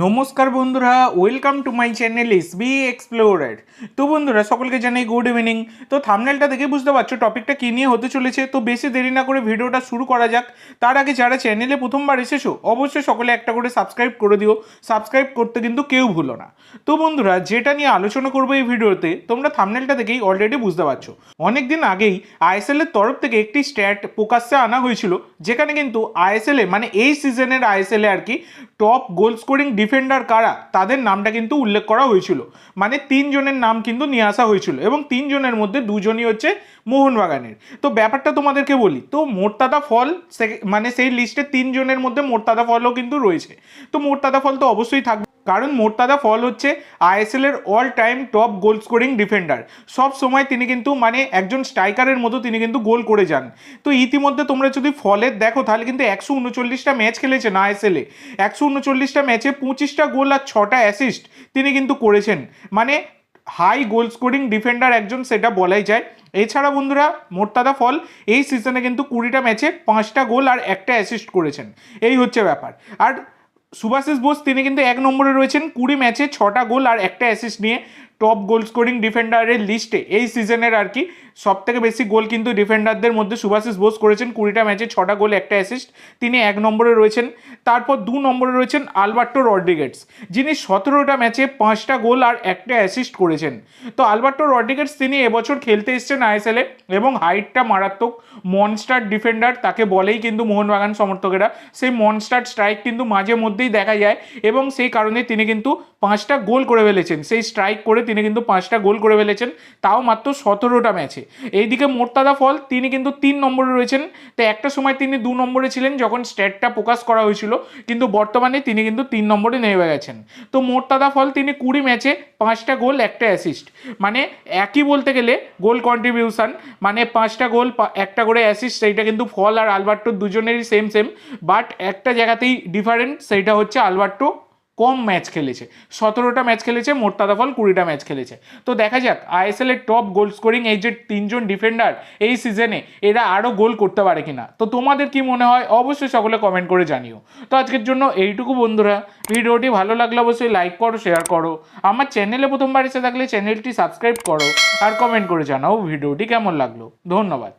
নমস্কার বন্ধুরা welcome to my channel S B explorer তো বন্ধুরা, সকলকে জানাই গুড ইভিনিং তো থামনেলটা দেখে বুঝতে পারছ টপিকটা কী নিয়ে হতে চলেছে, তো বেশি দেরি না করে ভিডিওটা শুরু করা যাক। তার আগে যারা চ্যানেলে প্রথমবার এসেছ, অবশ্যই সকলে একটা করে সাবস্ক্রাইব করে দিও। সাবস্ক্রাইব করতে কিন্তু কেউ ভুলো না। তো বন্ধুরা, যেটা নিয়ে আলোচনা করব এই ভিডিওতে, তোমরা থামনেলটা দেখেই অলরেডি বুঝতে পারছ। অনেক দিন আগেই আইএসএল এর তরফ থেকে একটি স্ট্যাট প্রকাশ্যে আনা হয়েছিল, যেখানে কিন্তু আইএসএল এ মানে এই সিজনের আইএসএল এ আর কি টপ গোল স্কোরিং ডিফেন্ডার কারা, তাদের নামটা কিন্তু উল্লেখ করা হয়েছিল। মানে তিনজনের নাম কিন্তু নিয়ে আসা হয়েছিল এবং তিনজনের মধ্যে দুজনই হচ্ছে মোহনবাগানের। তো ব্যাপারটা তোমাদেরকে বলি, তো মোরতাদা ফল মানে সেই লিস্টে তিনজনের মধ্যে মোরতাদা ফলও কিন্তু রয়েছে। তো মোরতাদা ফল তো অবশ্যই থাকবে। কারণ মোর্তাদা ফল হচ্ছে আইএসএল এর all time top goal scoring defender সব সময় তিনি কিন্তু মানে একজন স্ট্রাইকারের মতো তিনি কিন্তু গোল করে যান। তো ইতিমধ্যে তোমরা যদি ফলের দেখো, তাহলে কিন্তু একশো উনচল্লিশটা ম্যাচ খেলেছেন আইএসএল একশো উনচল্লিশটা ম্যাচে পঁচিশটা গোল আর ছটা অ্যাসিস্ট তিনি কিন্তু করেছেন। মানে হাই গোল স্কোরিং ডিফেন্ডার একজন সেটা বলাই যায়। এছাড়া বন্ধুরা, মোর্তাদা ফল এই সিজনে কিন্তু কুড়িটা ম্যাচে পাঁচটা গোল আর একটা অ্যাসিস্ট করেছেন। এই হচ্ছে ব্যাপার। আর সুভাশিস বোস, তিনি কিন্তু এক নম্বরে রয়েছেন কুড়ি ম্যাচে ছটা গোল আর একটা অ্যাসিস্ট নিয়ে। টপ গোল স্কোরিং ডিফেন্ডারের লিস্টে এই সিজনের আর কি সব থেকে বেশি গোল কিন্তু ডিফেন্ডারদের মধ্যে সুভাশিস বোস করেছেন। কুড়িটা ম্যাচে ছটা গোল একটা অ্যাসিস্ট তিনি এক নম্বরে রয়েছেন। তারপর দু নম্বরে রয়েছেন আলবার্টো রড্রিগেটস যিনি সতেরোটা ম্যাচে পাঁচটা গোল আর একটা অ্যাসিস্ট করেছেন। তো আলবার্টো রড্রিগেটস তিনি এবছর খেলতে এসেছেন আইএসএলে এবং হাইটটা মারাত্মক। মনস্টার ডিফেন্ডার তাকে বলেই কিন্তু মোহনবাগান সমর্থকেরা। সেই মনস্টার স্ট্রাইক কিন্তু মাঝে মধ্যেই দেখা যায় এবং সেই কারণে তিনি কিন্তু পাঁচটা গোল করে ফেলেছেন। সেই স্ট্রাইক করে তিনি কিন্তু পাঁচটা গোল করে ফেলেছেন, তাও মাত্র সতেরোটা ম্যাচে। এইদিকে মোর্তাদা ফল, তিনি কিন্তু তিন নম্বরে রয়েছেন। তো একটা সময় তিনি দু নম্বরে ছিলেন যখন স্ট্যাটটা প্রকাশ করা হয়েছিল, কিন্তু বর্তমানে তিনি কিন্তু তিন নম্বরে নেমে গেছেন। তো মোর্তাদা ফল, তিনি কুড়ি ম্যাচে পাঁচটা গোল, একটা অ্যাসিস্ট মানে একই বলতে গেলে গোল কন্ট্রিবিউশন মানে পাঁচটা গোল একটা করে অ্যাসিস্ট সেইটা কিন্তু ফল আর আলবার্টো দুজনেরই সেম সেম বাট একটা জায়গাতেই ডিফারেন্ট সেইটা হচ্ছে আলবার্টো কম ম্যাচ খেলেছে। সতেরোটা ম্যাচ খেলেছে মোর্তাদা ফল কুড়িটা ম্যাচ খেলেছে। তো দেখা যাক, আইএসএল এর টপ গোল স্কোরিং এই যে তিনজন ডিফেন্ডার এই সিজনে এরা আরও গোল করতে পারে কিনা? তো তোমাদের কি মনে হয়? অবশ্যই সকলে কমেন্ট করে জানিও। তো আজকের জন্য এইটুকু বন্ধুরা। ভিডিওটি ভালো লাগলে অবশ্যই লাইক করো শেয়ার করো। আমার চ্যানেলে প্রথমবার এসে থাকলে চ্যানেলটি সাবস্ক্রাইব করো আর কমেন্ট করে জানাও ভিডিওটি কেমন লাগল। ধন্যবাদ।